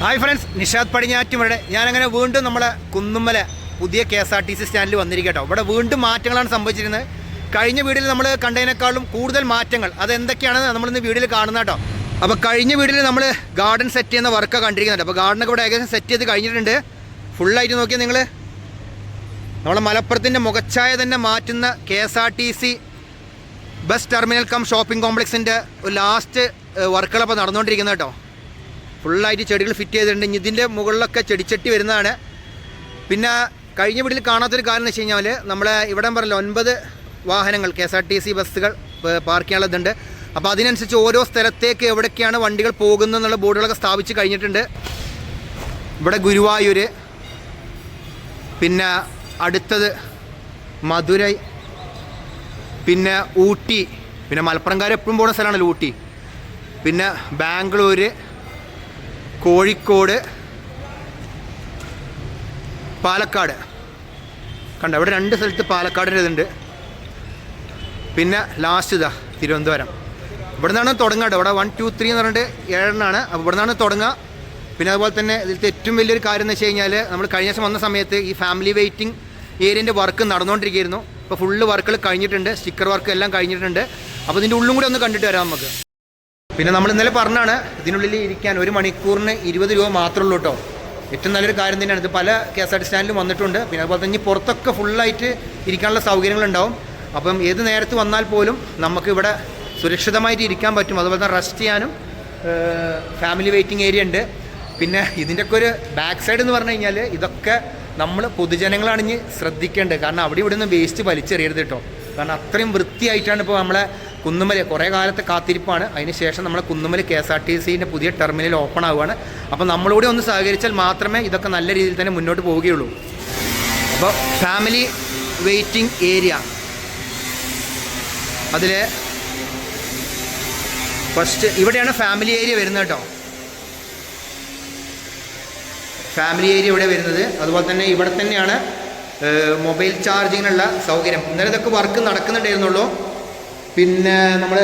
Hi friends Nishad പടിഞ്ഞാറ്റുമരുടെ ഞാനങ്ങനെ വീണ്ടും നമ്മളെ കുന്നുമ്മല പുതിയ K S R T C സ്റ്റാൻഡിൽ വന്നിരിക്കട്ടോ. ഇവിടെ വീണ്ടും മാറ്റങ്ങളാണ് സംഭവിച്ചിരുന്നത് കഴിഞ്ഞ വീഡിയോയിൽ നമ്മൾ കണ്ടതിനേക്കാളും കൂടുതൽ മാറ്റങ്ങൾ. അതെന്തൊക്കെയാണെന്ന് നമ്മളിന്ന് വീഡിയോയിൽ കാണുന്ന കേട്ടോ. അപ്പോൾ കഴിഞ്ഞ വീഡിയോയിൽ നമ്മൾ ഗാർഡൻ സെറ്റ് ചെയ്യുന്ന വർക്കാണ് കണ്ടിരിക്കുന്നുണ്ട് അപ്പോൾ ഗാർഡനൊക്കെ ഇവിടെ ഏകദേശം സെറ്റ് ചെയ്ത് കഴിഞ്ഞിട്ടുണ്ട്. ഫുള്ളായിട്ട് നോക്കിയാൽ നിങ്ങൾ നമ്മളെ മലപ്പുറത്തിന്റെ മുഖച്ഛായ തന്നെ മാറ്റുന്ന K S R T C bus terminal cum shopping കോംപ്ലക്സിന്റെ last വർക്കുകളപ്പോൾ നടന്നുകൊണ്ടിരിക്കുന്നത് കേട്ടോ. ഫുള്ളായിട്ട് ചെടികൾ ഫിറ്റ് ചെയ്തിട്ടുണ്ട്. ഇതിന്റെ മുകളിലൊക്കെ ചെടിച്ചട്ടി വരുന്നതാണ്. പിന്നെ കഴിഞ്ഞ വീട്ടിൽ കാണാത്തൊരു കാരണം എന്ന് വെച്ച് കഴിഞ്ഞാൽ നമ്മളെ ഇവിടെ പറഞ്ഞല്ലോ ഒൻപത് വാഹനങ്ങൾ K S R T C ബസ്സുകൾ പാർക്ക് ചെയ്യാനുള്ളതുണ്ട് അപ്പോൾ അതിനനുസരിച്ച് ഓരോ സ്ഥലത്തേക്ക് എവിടേക്കാണ് വണ്ടികൾ പോകുന്നത് എന്നുള്ള ബോർഡുകളൊക്കെ സ്ഥാപിച്ച് കഴിഞ്ഞിട്ടുണ്ട്. ഇവിടെ ഗുരുവായൂർ പിന്നെ അടുത്തത് മധുരൈ പിന്നെ ഊട്ടി പിന്നെ മലപ്പുറംകാർ എപ്പോഴും പോകുന്ന സ്ഥലമാണല്ലോ ഊട്ടി. പിന്നെ ബാംഗ്ലൂർ കോഴിക്കോട് പാലക്കാട്. കണ്ട ഇവിടെ രണ്ട് സ്ഥലത്ത് പാലക്കാടിന്റെ ഇതുണ്ട് പിന്നെ ലാസ്റ്റ് ഇതാ തിരുവനന്തപുരം. ഇവിടെ നിന്നാണ് തുടങ്ങാട്ടോ. ഇവിടെ വൺ ടു ത്രീ എന്ന് പറഞ്ഞിട്ട് ഏഴെണ്ണാണ്. അപ്പോൾ ഇവിടെ നിന്നാണ് തുടങ്ങുക. പിന്നെ അതുപോലെ തന്നെ ഇതിലത്തെ ഏറ്റവും വലിയൊരു കാര്യം എന്ന് വെച്ച് കഴിഞ്ഞാൽ നമ്മൾ കഴിഞ്ഞ ദിവസം വന്ന സമയത്ത് ഈ ഫാമിലി വെയിറ്റിംഗ് ഏരിയന്റെ വർക്ക് നടന്നുകൊണ്ടിരിക്കുകയായിരുന്നു. ഇപ്പോൾ ഫുള്ള് വർക്കുകൾ കഴിഞ്ഞിട്ടുണ്ട്. സ്റ്റിക്കർ വർക്ക് എല്ലാം കഴിഞ്ഞിട്ടുണ്ട്. അപ്പോൾ ഇതിന്റെ ഉള്ളും കൂടി ഒന്ന് കണ്ടിട്ട് വരാം നമുക്ക്. പിന്നെ നമ്മൾ ഇന്നലെ പറഞ്ഞാണ് ഇതിനുള്ളിൽ ഇരിക്കാൻ ഒരു മണിക്കൂറിന് ഇരുപത് രൂപ മാത്രമേ ഉള്ളൂ കേട്ടോ. ഏറ്റവും നല്ലൊരു കാര്യം തന്നെയാണ്. ഇത് പല കെ എസ് ആർ ടി സ്റ്റാൻഡിലും വന്നിട്ടുണ്ട്. പിന്നെ അതുപോലെ തന്നെ പുറത്തൊക്കെ ഫുള്ളായിട്ട് ഇരിക്കാനുള്ള സൗകര്യങ്ങളുണ്ടാവും. അപ്പം ഏത് നേരത്ത് വന്നാൽ പോലും നമുക്ക് ഇവിടെ സുരക്ഷിതമായിട്ട് ഇരിക്കാൻ പറ്റും. അതുപോലെ തന്നെ റെസ്റ്റ് ചെയ്യാനും ഫാമിലി വെയിറ്റിംഗ് ഏരിയ ഉണ്ട്. പിന്നെ ഇതിന്റെയൊക്കെ ഒരു ബാക്ക് സൈഡ് എന്ന് പറഞ്ഞു കഴിഞ്ഞാൽ ഇതൊക്കെ നമ്മൾ പൊതുജനങ്ങളാണ് ഇനി ശ്രദ്ധിക്കേണ്ടത്. കാരണം അവിടെ ഇവിടെ നിന്ന് വേസ്റ്റ് വലിച്ചെറിയരുത് കേട്ടോ. കാരണം അത്രയും വൃത്തിയായിട്ടാണ് ഇപ്പോൾ നമ്മളെ കുന്നുമല കുറേ കാലത്തെ കാത്തിരിപ്പാണ്. അതിന് ശേഷം നമ്മളെ Kunnumala K S R T സിന്റെ പുതിയ ടെർമിനൽ ഓപ്പൺ ആവുകയാണ്. അപ്പോൾ നമ്മളൂടെ ഒന്ന് സഹകരിച്ചാൽ മാത്രമേ ഇതൊക്കെ നല്ല രീതിയിൽ തന്നെ മുന്നോട്ട് പോവുകയുള്ളൂ. അപ്പോൾ ഫാമിലി വെയിറ്റിംഗ് ഏരിയ അതിൽ ഫസ്റ്റ് ഇവിടെയാണ് ഫാമിലി ഏരിയ വരുന്നത് കേട്ടോ. ഫാമിലി ഏരിയ ഇവിടെ വരുന്നത്. അതുപോലെ തന്നെ ഇവിടെ തന്നെയാണ് മൊബൈൽ ചാർജിങ്ങിനുള്ള സൗകര്യം. ഇന്നലെ ഇതൊക്കെ വർക്ക് നടക്കുന്നുണ്ടായിരുന്നുള്ളൂ. പിന്നെ നമ്മൾ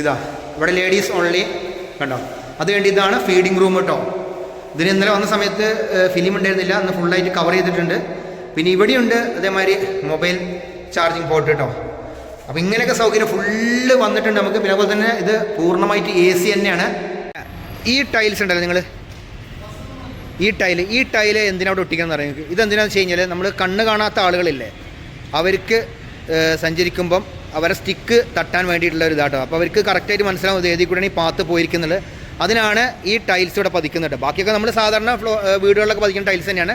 ഇതാ ഇവിടെ ലേഡീസ് ഓൺലി കണ്ടോ? അത് വേണ്ടി ഇതാണ് ഫീഡിംഗ് റൂം കേട്ടോ ഇതിന് ഇന്നലെ വന്ന സമയത്ത് ഫിലിം ഉണ്ടായിരുന്നില്ല. അന്ന് ഫുള്ളായിട്ട് കവർ ചെയ്തിട്ടുണ്ട്. പിന്നെ ഇവിടെയുണ്ട് അതേമാതിരി മൊബൈൽ ചാർജിങ് പോർട്ട് കേട്ടോ അപ്പോൾ ഇങ്ങനെയൊക്കെ സൗകര്യം ഫുള്ള് വന്നിട്ടുണ്ട് നമുക്ക്. പിന്നെ അതുപോലെ തന്നെ ഇത് പൂർണമായിട്ട് എ സി തന്നെയാണ്. ഈ ടൈൽസ് ഉണ്ടല്ലോ നിങ്ങൾ ഈ ടൈൽ ഈ ടൈൽ എന്തിനാ അവിടെ ഒട്ടിക്കാന്ന് പറയുന്നത് ഇതെന്തിനാണെന്ന് വെച്ച് കഴിഞ്ഞാൽ നമ്മൾ കണ്ണ് കാണാത്ത ആളുകളില്ലേ അവർക്ക് സഞ്ചരിക്കുമ്പം അവരെ സ്റ്റിക്ക് തട്ടാൻ വേണ്ടിയിട്ടുള്ള ഒരു ഇതാട്ടോ. അപ്പോൾ അവർക്ക് കറക്റ്റായിട്ട് മനസ്സിലാവും ഏതി കൂടെ ഈ പാത്ത് പോയിരിക്കുന്നത്. അതിനാണ് ഈ ടൈൽസ് ഇവിടെ പതിക്കുന്നത് ബാക്കിയൊക്കെ നമ്മൾ സാധാരണ ഫ്ലോ വീടുകളിലൊക്കെ പതിക്കുന്ന ടൈൽസ് തന്നെയാണ്.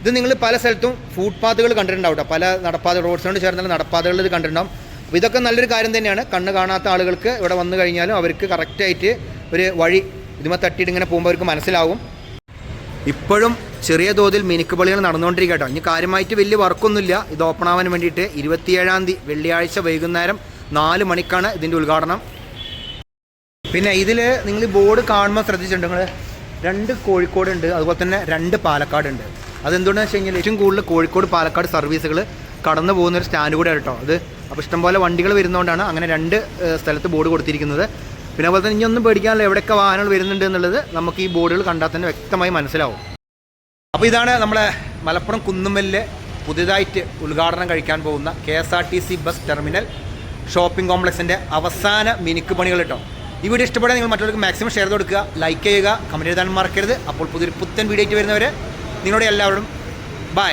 ഇത് നിങ്ങൾ പല സ്ഥലത്തും ഫുട്പാത്തുകൾ കണ്ടിട്ടുണ്ടാവും കേട്ടോ. പല നടപ്പാത റോഡ്സിനോട് ചേർന്നുള്ള നടപ്പാതകളിൽ ഇത് കണ്ടിട്ടുണ്ടാവും. അപ്പോൾ ഇതൊക്കെ നല്ലൊരു കാര്യം തന്നെയാണ്. കണ്ണ് കാണാത്ത ആളുകൾക്ക് ഇവിടെ വന്നു കഴിഞ്ഞാലും അവർക്ക് കറക്റ്റായിട്ട് ഒരു വഴി ഇതുമേ തട്ടിയിട്ട് ഇങ്ങനെ പോകുമ്പോൾ അവർക്ക് മനസ്സിലാവും. ഇപ്പോഴും ചെറിയ തോതിൽ മിനുക്ക് പള്ളികൾ നടന്നുകൊണ്ടിരിക്കുക കേട്ടോ. ഇനി കാര്യമായിട്ട് വലിയ വർക്കൊന്നുമില്ല. ഇത് ഓപ്പൺ ആവാൻ വേണ്ടിയിട്ട് ഇരുപത്തിയേഴാം തീയതി വെള്ളിയാഴ്ച വൈകുന്നേരം നാല് മണിക്കാണ് ഇതിന്റെ ഉദ്ഘാടനം. പിന്നെ ഇതിൽ നിങ്ങൾ ബോർഡ് കാണുമ്പോൾ ശ്രദ്ധിച്ചിട്ടുണ്ട് നിങ്ങൾ രണ്ട് കോഴിക്കോട് ഉണ്ട് അതുപോലെ തന്നെ രണ്ട് പാലക്കാട് ഉണ്ട് അതെന്തുകൊണ്ടെന്ന് വെച്ച് കഴിഞ്ഞാൽ ഏറ്റവും കൂടുതൽ കോഴിക്കോട് പാലക്കാട് സർവീസുകൾ കടന്നു പോകുന്ന ഒരു സ്റ്റാൻഡ് കൂടെ കേട്ടോ അത് അപ്പോൾ ഇഷ്ടംപോലെ വണ്ടികൾ വരുന്നതുകൊണ്ടാണ് അങ്ങനെ രണ്ട് സ്ഥലത്ത് ബോർഡ് കൊടുത്തിരിക്കുന്നത്. പിന്നെ അതുപോലെ തന്നെ ഇനി ഒന്നും പേടിക്കാനുള്ള എവിടെയൊക്കെ വാഹനങ്ങൾ വരുന്നുണ്ട് എന്നുള്ളത് നമുക്ക് ഈ ബോർഡുകൾ കണ്ടാൽ തന്നെ വ്യക്തമായി മനസ്സിലാവും. അപ്പോൾ ഇതാണ് നമ്മളെ മലപ്പുറം കുന്നുമ്മലിലെ പുതിയതായിട്ട് ഉദ്ഘാടനം കഴിക്കാൻ പോകുന്ന K S R T C bus terminal shopping കോംപ്ലക്സിന്റെ അവസാന മിനുക്ക് പണികൾ കേട്ടോ ഈ വീഡിയോ ഇഷ്ടപ്പെടാൻ നിങ്ങൾ മറ്റുള്ളവർക്ക് മാക്സിമം ഷെയർ കൊടുക്കുക ലൈക്ക് ചെയ്യുക കമന്റ് എഴുതാൻ മറക്കരുത്. അപ്പോൾ പുതിയൊരു പുത്തൻ വീഡിയോ ആയിട്ട് വരുന്നവരെ നിങ്ങളോട് എല്ലാവരും ബൈ